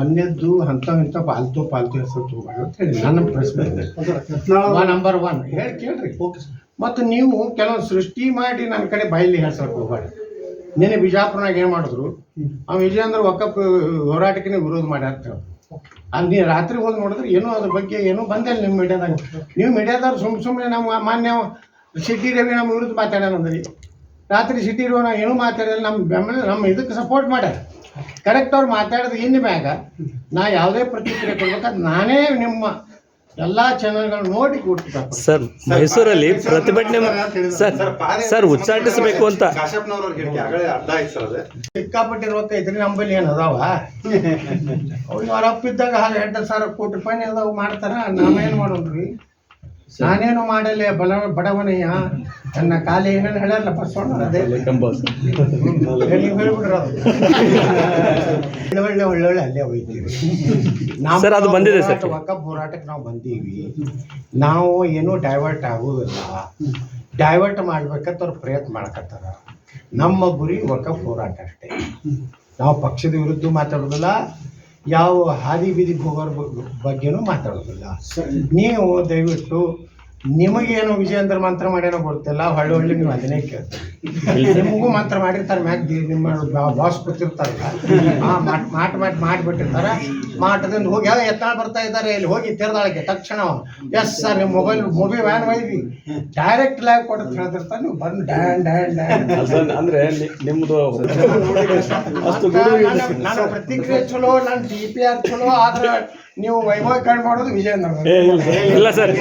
ಒಂದೇದ್ದು ಅಂತ ಇಂಥ ಪಾಲ್ತು ಪಾಲ್ತು ಹೆಸರು ತಗೋಬೇಡ ಅಂತ ಹೇಳಿ ನನ್ನ ಪ್ರಶ್ನೆ ಇದೆ. ನಂಬರ್ ಒನ್ ಹೇಳಿ ಕೇಳ್ರಿ. ಮತ್ತು ನೀವು ಕೆಲವೊಂದು ಸೃಷ್ಟಿ ಮಾಡಿ ನನ್ನ ಕಡೆ ಬಾಯಲ್ಲಿ ಹೆಸರು ಹೋಗ್ಬೇಡ. ನಿನ್ನೆ ಬಿಜಾಪುರನಾಗ ಏನು ಮಾಡಿದ್ರು? ಅವ ವಿಜಯೇಂದ್ರ ಒಕ್ಕಪ್ಪ ಹೋರಾಟಕ್ಕೆ ವಿರೋಧ ಮಾಡ್ಯಾರ ಅಲ್ಲಿ ನೀವು ರಾತ್ರಿ ಹೋಗಿ ನೋಡಿದ್ರೆ ಏನೋ ಅದ್ರ ಬಗ್ಗೆ ಏನೂ ಬಂದಿಲ್ಲ ನಿಮ್ಮ ಮೀಡಿಯಾದಾಗ. ನೀವು ಮೀಡಿಯಾದವ್ರು ಸುಮ್ ಸುಮ್ಮನೆ ನಮ್ಮ ಮಾನ್ಯ ಸಿಟಿ ರವಿ ನಮ್ಮ ವಿರುದ್ಧ ಮಾತಾಡ್ಯಾನಂದ್ರಿ. ರಾತ್ರಿ ಸಿಟಿ ರವಿ ನಾವು ಏನೂ ಮಾತಾಡಿಲ್ಲ ನಮ್ಮ ಬೆಂಬಲ ನಮ್ಮ ಇದಕ್ಕೆ ಸಪೋರ್ಟ್ ಮಾಡ್ಯಾರ. ಕರೆಕ್ಟ್ ಅವ್ರು ಮಾತಾಡಿದ ಇನ್ನು ಮ್ಯಾಗ ನಾ ಯಾವುದೇ ಪ್ರತಿಕ್ರಿಯೆ ಕೊಡ್ಬೇಕಾದ್ರೆ ನಾನೇ ನಿಮ್ಮ ಎಲ್ಲಾ ಚಾನಲ್ಗಳು ನೋಡಿ ಕೊಡ್ತಿದ್ದ ಸರ್ ಮೈಸೂರಲ್ಲಿ ಪ್ರತಿಭಟನೆ ಸರ್ ಸರ್ ಉಚ್ಚಾಟಿಸಬೇಕು ಅಂತ. ಸಿಕ್ಕಾಪಟ್ಟಿ ರೊಕ್ಕ ಐತ್ರಿ ನಮ್ಮಲ್ಲಿ ಏನು ಅದಾವ? ಅವ್ರಿಗೆ ಅವ್ರ ಅಪ್ಪಿದ್ದಾಗ ಹಾಲು ಎಂಟು ಸಾವಿರ ಕೋಟಿ ರೂಪಾಯಿ ಅದಾವ ಮಾಡ್ತಾರ ನಾವೇನು ಮಾಡೋಣ್ರಿ ನಾನೇನು ಮಾಡಲ್ಲ ಬಲ ಬಡವನಯ್ಯ ನನ್ನ ಕಾಲಿ ಏನೇನು ಹೇಳಲ್ಲ ಬಸವಣ್ಣ ಅದೇ. ನೀವು ಹೇಳ್ಬಿಡ್ರಿ ಅದು. ಒಳ್ಳೆ ಒಳ್ಳೆ ಒಳ್ಳೆ ಅಲ್ಲೇ ಹೋಯ್ತೀವಿ. ನಾವು ಸರ್, ಅದು ಬಂದಿದೆ ಸರ್. ಹೋರಾಟಕ್ಕೆ ನಾವು ಬಂದೀವಿ. ನಾವು ಏನೂ ಡೈವರ್ಟ್ ಆಗುವುದಿಲ್ಲ. ಡೈವರ್ಟ್ ಮಾಡ್ಬೇಕಂತ ಅವ್ರು ಪ್ರಯತ್ನ ಮಾಡ್ಕತ್ತಾರ. ನಮ್ಮ ಗುರಿ ಒಕ್ಕ ಹೋರಾಟ ಅಷ್ಟೇ. ನಾವು ಪಕ್ಷದ ವಿರುದ್ಧ ಮಾತಾಡೋದಿಲ್ಲ ಯಾವ ಹಾದಿ ಬೀದಿಗೆ ಹೋಗೋರ ಬಗ್- ಬಗ್ಗೆನೂ ಮಾತಾಡೋದಿಲ್ಲ ನೀವು ದಯವಿಟ್ಟು ನಿಮಗೇನು ವಿಜಯೇಂದ್ರ ಮಂತ್ರ ಮಾಡ್ಯಾನೋ ಗೊತ್ತಿಲ್ಲ. ಹೊಳ್ಳಿ ಹೊಳ್ಳಿ ನೀವು ಅದನ್ನೇ ಕೇಳ್ತೀರಿ. ನಿಮಗೂ ಮಂತ್ರ ಮಾಡಿರ್ತಾರೆ ಮ್ಯಾಕ್ ನಿಮ್ಮ ಬಾಸ್ ಗೊತ್ತಿರ್ತಾರಲ್ಲ ಆ ಮಾಟ್ ಮಾಟ್ ಮಾಟ್ ಮಾಡಿಬಿಟ್ಟಿರ್ತಾರೆ. ಮಾಟದಿಂದ ಹೋಗಿ ಯಾವ ಎತ್ತಾಳ ಬರ್ತಾ ಇದ್ದಾರೆ ಇಲ್ಲಿ ಹೋಗಿ ತೆರೆದಾಳಕ್ಕೆ. ತಕ್ಷಣ ಎಸ್ ಸರ್ ನಿಮ್ಮ ಮೊಬೈಲ್ ಮೊಬೈಲ್ ವ್ಯಾನ್ ಒಯ್ದಿ ಡೈರೆಕ್ಟ್ ಲೈವ್ ಕೊಟ್ಟು ಹೇಳ್ತಿರ್ತಾರೆ ನೀವು ಬಂದು ಡ್ಯಾನ್ ಡ್ಯಾನ್ ಡ್ಯಾನ್. ಅಂದ್ರೆ ನನ್ನ- ನನ್ನ ಪ್ರತಿಕ್ರಿಯೆ ಚಲೋ ನನ್ನ ಡಿ ಪಿ ಆರ್ ಚಲೋ ಆದ್ರೆ ನೀವು ವೈಭವ ಕಂಡು ಮಾಡೋದು ವಿಜಯೇಂದ್ರ ಇಲ್ಲ ಸರ್.